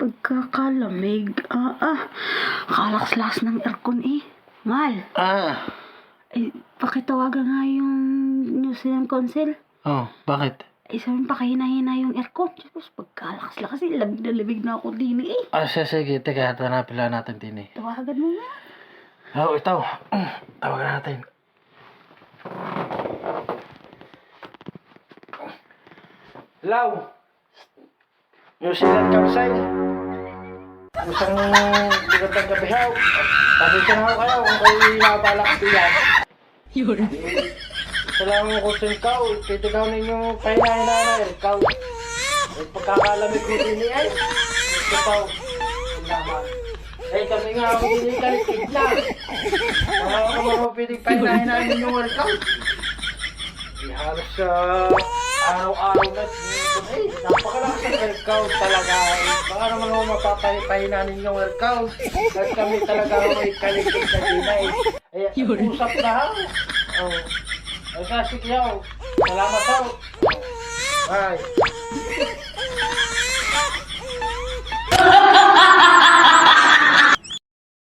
Pagkakalamig. Ah, ah. Kalakas-lakas ng aircon eh. Mal, Ah, eh, pakitawagan nga yung New Zealand Council. oh, bakit? Eh, sabi pakahina-hina yung aircon. Tapos pagkalakas-lakas eh, lamig na lamig na ako din eh. Ah, sige, sige, teka, hanapin lang natin din eh. Tawagan mo nga. Oh, ito. Tawagan natin. Hello? New Zealand Council? Isang magandang gabi haw. Pasensya na ho kayo kung kayo nabala kasi yan. Yun. Salamat ko sa ikaw. Titigaw ninyo pahinahina na ikaw. Ay pagkakalamig ko din. Ito pa. Salamat. Eh kami nga ako din kalikid na. Mga ako mga piling pahinahina ninyo ikaw. Eh halos sa araw-araw na eh, napakalakas ang workout talaga. Eh, Baka naman ako mapapahina ninyo workout. At kami talaga ako ay kalikid na din eh. Eh, usap na ha. Oh. Ay, kasi yaw. Salamat daw. Bye.